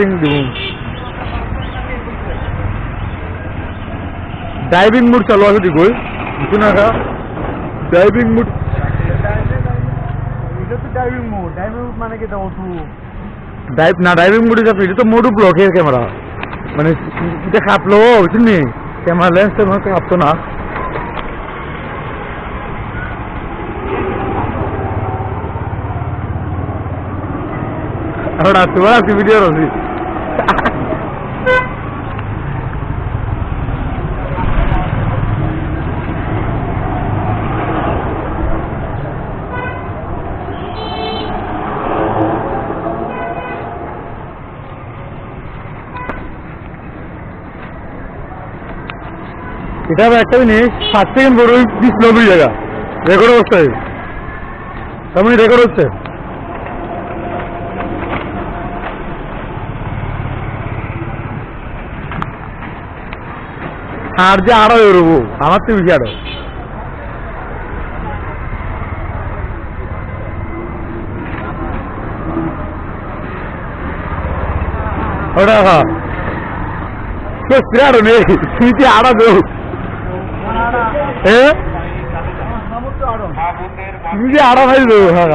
Fasting দিব diving mode চালু আছে দিগৈ বুঝছ না কা ডাইভিং মুড এটা তো ড্রাইভিং মোড ড্রাইভিং মোড মানে কি এটা ওটু ডাইভ না ডাইভিং মুডে যাচ্ছে এটা তো মোডু ব্লক এর ক্যামেরা মানে এটা খাপলো বুঝছেন নি ক্যামেরা লেন্স তো না ahora tú vas a video así এটা একটা জিনিস, সাত সেকেন্ড বড় বিশ নব্বই জায়গা রেকর্ড অবস্থায়। তার মানে রেকর্ড হচ্ছে। আর যে আরও বেরোবো আমার তো বেশি দেব ভাই দেবো হ্যাঁ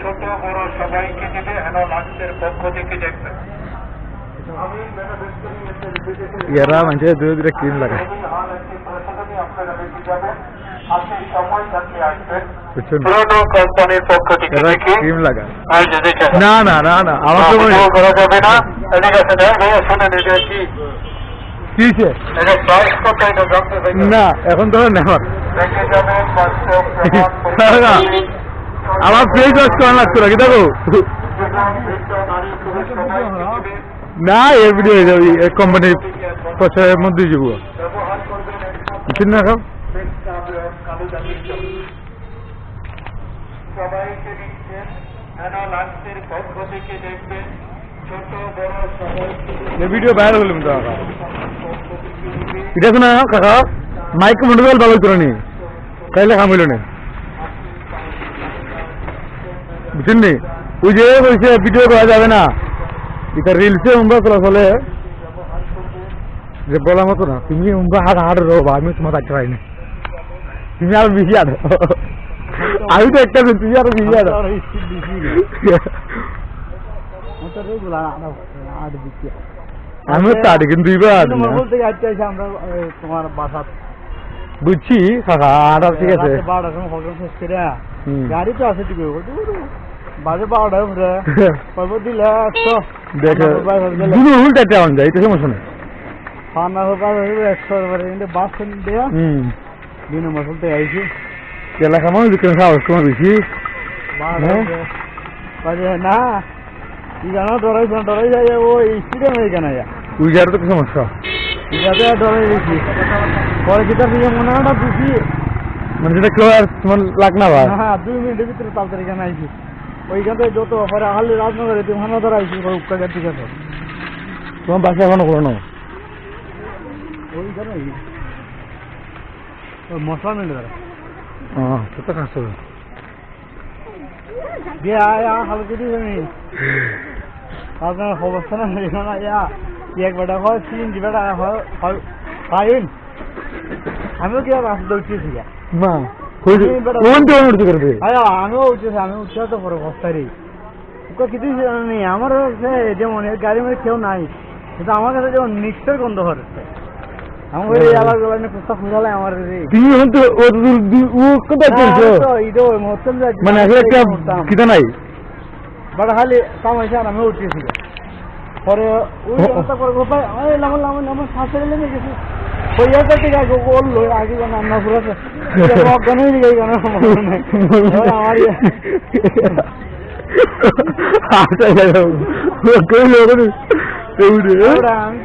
ছোট বড় সবাইকে হেন লাঞ্চের পক্ষ থেকে ম্যানুফ্যাকচারিং এর বিদেশে এরা মানে দুই দুটা ক্রিম লাগায় না না না না আমার তো করা যাবে না না এখন তো নেওয়ার। আমার ওয়াশ করা লাগতো দেখো না এ ভিডিও হয়ে যাবে কোম্পানির প্রচারের মধ্যে যাব বুঝছেন না এখন? সবাইকে দিচ্ছেন হ্যালো পক্ষ থেকে দেখবেন ছোট বড় সবাইকে ভিডিও বাইরে হলাম তো এটা শোনা কাকা? মাইক মন্ডল ভালো করে নি? তাইলে খামিল নে? বুঝছেন ওই যে বলছে ভিডিও করা যাবে না। এটা রিলসে উমরা চলা চলে। যে বলা মতো না তুমি উমরা হাট হাট রোবা আমি তোমার থাকতে পারি না তুমি আরও বেশি আড়ো আমি তো একটা তুমি আরও বেশি এটা রেগুলার আট তো আড়ি কিন্তু দুইবার তোমার বাসা বুঝছি কাকা আটা ঠিক আছে। বারোটার সময় হোটেল শেষ করে। গাড়ি তো আছে ঠিক বাজে বারোটা ঘুরে কইব দিলে দেখো দুটো উল্টা টাউন যায় এটা সমস্যা নেই। হোকা একশো কিন্তু বাস দেয়া। হুম। দুই নম্বর চলতে আইছি। এলাকা মানুষ বিক্রি সাহস কমা বেশি। বারোটা হ্যাঁ? না। গানা ডরাই ডরাই যায় ওই স্পিডে মেয়ে কেনা যা ওই জায়গাটা তো সমস্যা। ইটাতে ডরাই গেছি। পরে যেটা মনে হয় না বুঝি মানে যেটা কেউ আর তোমার লাগ না ভাই। হ্যাঁ দুই মিনিটের ভিতরে তাড়াতাড়ি কেন আইছি। ওইখান যত হালি রাজনগরে তুমি হানা ধরা আইছি ওই উপকার ঠিক আছে তোমার বাসা এখনও করো না। ওইখানে মশলা মিলে ধরা। হ্যাঁ কাজ হবে? দিয়ে আয়া হালকা দিয়ে আমি আপনার অবস্থা না এখানে আয়া এক বেটা হয় তিন বেটা হয় পাইন। আমিও কি আর আসতে উঠেছি গা বস্তারি ওকে কিছু নেই আমার যেমন গাড়ি মধ্যে কেউ নাই কিন্তু আমার কাছে যেমন নিশ্চয় গন্ধ হচ্ছে আমার এই আলাদা নিয়ে প্রস্তাব ফুটালে আমার তুমি এখন তো ও ও কোথায় চলছো আমি তো এটা ওই মুহূর্তে আমি যাচ্ছি। মানে এখন একটা কিতা নাই বাট খালি কামাইছে আর আমি উঠেছি পরে ওই ও- করে ভাই লামন লামন লামন ফাঁসে গেলে গেছি ঠিক আছে ওর লই আগে যেন আমরা পুরো অজ্ঞান হয়ে গেছে কেন আমার ইয়ে- আচ্ছা ওরা আমি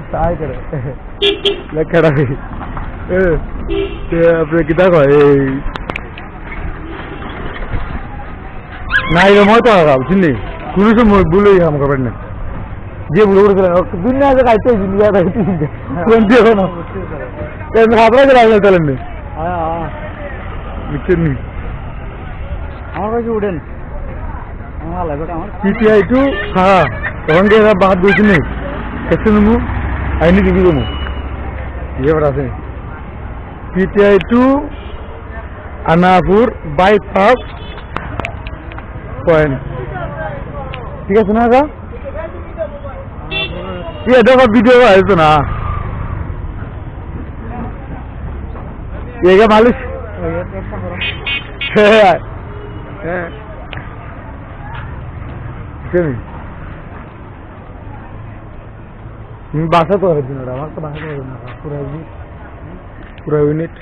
মানে এরকম হ্যাঁ হুম। আচ্ছা, সাহায্য করে লেখাটা আপনি কিতা কয় এই না এই মই তো হারাও বুঝলি কোনো সময় ভুলে কাম করবেন না যে ভুলে করেছিলেন দুনিয়া আছে খাইতে দুনিয়া খাইতে কোন দিয়ে কোনো আপনারা করে আসলে চলেন নি হ্যাঁ হ্যাঁ বুঝছেন নি আমার কাছে উঠেন আমার ভালো লাগে আমার পিটিআই টু হ্যাঁ তখন দিয়ে বাদ দিয়েছি নি কেসে নেব আইনি দিবি দেবো ইয়ে আছে PTI to Anapur bypass point ঠিক আছে না গা ইয়ে দেখো ভিডিও আসতো না এগা মালিশ হ্যাঁ হ্যাঁ কেন তুমি বাসা তো হবে দিন আমার তো বাসা তো হবে না পুরো ইউনিট। পুরো ইউনিট।